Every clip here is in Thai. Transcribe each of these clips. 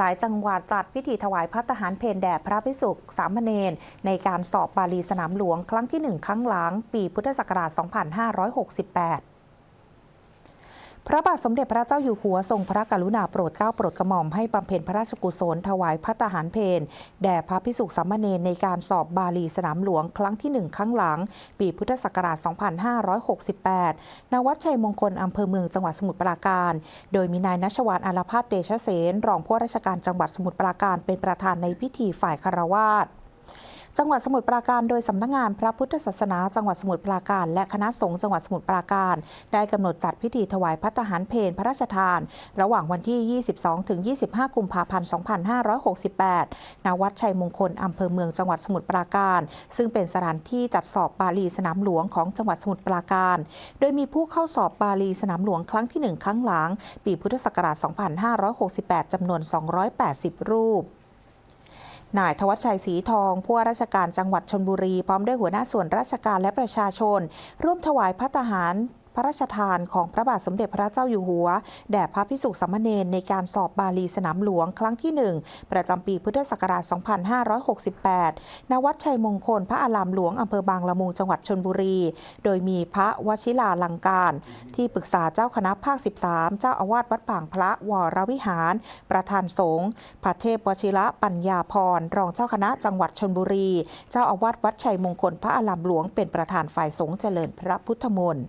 หลายจังหวัดจัดพิธีถวายพระทหารเพลแด่พระพิสุกสามเณรในการสอบบาลีสนามหลวงครั้งที่หนึ่งครั้งหลัง ปีพุทธศักราช 2568 พระบาทสมเด็จพระเจ้าอยู่หัวทรงพระกรุณาโปรดเกล้าโปรดกระหม่อมให้บำเพ็ญพระราชกุศลถวายพระทหารเพลแด่พระภิกษุสามเณรในการสอบบาลีสนามหลวงครั้งที่หนึ่งครั้งหลัง ปีพุทธศักราช 2568 ณ วัดชัยมงคลอำเภอเมืองจังหวัดสมุทรปราการ โดยมีนายนัชวานอาลาภาเตชะเสนรองผู้ราชการจังหวัดสมุทรปราการเป็นประธานในพิธีฝ่ายคารวาส จังหวัดสมุทรปราการโดยสำนักงานพระพุทธศาสนา จังหวัดสมุทรปราการ และคณะสงฆ์จังหวัดสมุทรปราการ ได้กำหนดจัดพิธีถวายพัตตาหารเพลพระราชทาน ระหว่างวันที่ 22-25 กุมภาพันธ์ 2568 ณ วัดชัยมงคลอำเภอเมืองจังหวัดสมุทรปราการ ซึ่งเป็นสถานที่จัดสอบบาลีสนามหลวงของจังหวัดสมุทรปราการ โดยมีผู้เข้าสอบบาลีสนามหลวงครั้งที่ 1 ครั้งหลัง ปีพุทธศักราช 2568 จำนวน 280 รูป นายทวัชชัยศรีทองผู้ว่าราชการจังหวัดชนบุรี พร้อมด้วยหัวหน้าส่วนราชการและประชาชน ร่วมถวายพระทหาร พระราชทานของพระบาทสมเด็จพระเจ้าอยู่หัว แด่พระพิสุสามเณรในการสอบบาลีสนามหลวงครั้งที่ 1 ประจำปีพุทธศักราช 2568 ณ วัดชัยมงคล พระอารามหลวงอำเภอบางละมุงจังหวัดชนบุรี โดยมีพระวชิราลังการ ที่ปรึกษาเจ้าคณะภาค 13 เจ้าอาวาสวัดป่างพระวรวิหาร ประธานสงฆ์พระเทพวชิระปัญญาพร รองเจ้าคณะจังหวัดชนบุรี เจ้าอาวาสวัดชัยมงคลพระอารามหลวงเป็นประธานฝ่ายสงฆ์เจริญพระพุทธมนต์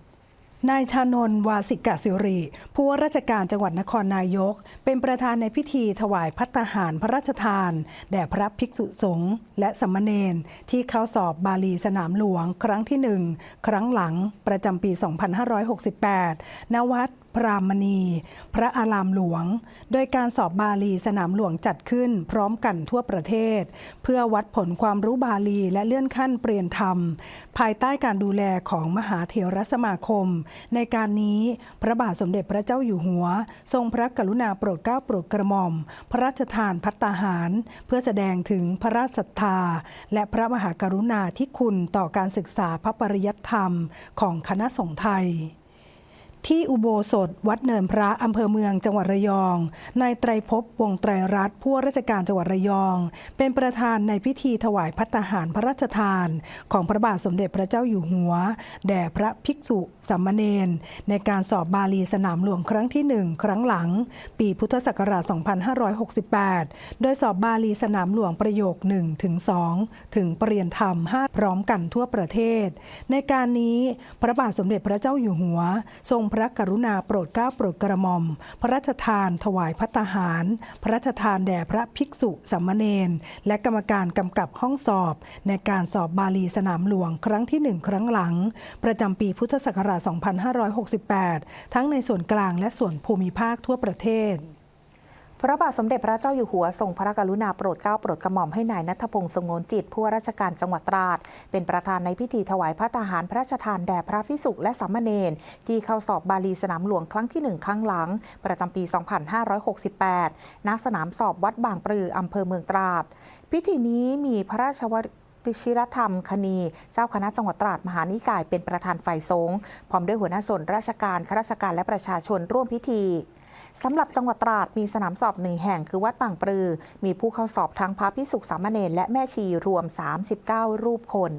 นายชานนท์วาสิกะสิริ ผู้ว่าราชการจังหวัดนครนายก เป็นประธานในพิธีถวายพัตตาหารพระราชทาน แด่พระภิกษุสงฆ์และสามเณรที่เข้าสอบบาลีสนามหลวง ครั้งที่หนึ่งครั้งหลังประจำปี 2568 ณ วัดพรามณี พระอารามหลวง โดยการสอบบาลีสนามหลวงจัดขึ้นพร้อมกันทั่วประเทศ เพื่อวัดผลความรู้บาลีและเลื่อนขั้นเปลี่ยนธรรม ภายใต้การดูแลของมหาเถรสมาคมในการนี้พระบาทสมเด็จพระเจ้าอยู่หัว ทรงพระกรุณาโปรดเกล้าโปรดกระหม่อม พระราชทานพัตตาหาร เพื่อแสดงถึงพระราชศรัทธา และพระมหากรุณาธิคุณต่อการศึกษาพระปริยัติธรรมของคณะสงฆ์ไทย ที่อุโบสถวัดเนินพระอำเภอเมืองจังหวัดระยอง นายไตรภพวงไตรรัตน์ผู้ว่าราชการจังหวัดระยอง เป็นประธานในพิธีถวายพัตหารพระราชทาน ของพระบาทสมเด็จพระเจ้าอยู่หัว แด่พระภิกษุสามมเณรในการสอบบาลีสนามหลวงครั้งที่หนึ่งครั้งหลัง ปีพุทธศักราช 2568 โดยสอบบาลีสนามหลวงประโยค 1 ถึง 2 ถึงปรริยนธรรม 5 พร้อมกันทั่วประเทศ ในการนี้พระบาทสมเด็จพระเจ้าอยู่หัว ทรงพระกรุณาโปรดเกล้าโปรดกระหม่อม พระราชทาน ถวายพัตตาหาร พระราชทานแด่พระภิกษุสัมเนนและกรรมการกำกับห้องสอบ ในการสอบบาลีสนามหลวงครั้งที่หนึ่งครั้งหลัง ประจำปีพุทธศักราช 2568 ทั้งในส่วนกลางและส่วนภูมิภาคทั่วประเทศ พระบาทสมเด็จพระเจ้าอยู่หัวทรงพระกรุณาโปรดเกล้าโปรดกระหม่อมให้นายนัทพงศ์สงวนจิตผู้ว่าราชการจังหวัดตราด เป็นประธานในพิธีถวายพระทหารพระราชทานแด่พระพิสุและสามเณรที่เข้าสอบบาลีสนามหลวงครั้งที่หนึ่งครั้งหลัง ประจำปี 2568 ณ สนามสอบวัดบางปรืออำเภอเมืองตราด พิธีนี้มีพระราชวิชิรธรรมคณี เจ้าคณะจังหวัดตราดมหานิกายเป็นประธานฝ่ายสงฆ์พร้อมด้วยหัวหน้าส่วนราชการข้าราชการและประชาชนร่วมพิธี สำหรับจังหวัดตราดมีสนามสอบหนึ่งแห่งคือวัดบางปรือ มีผู้เข้าสอบทั้งพระพิสุขสามเณรและแม่ชีรวม 39 รูปคน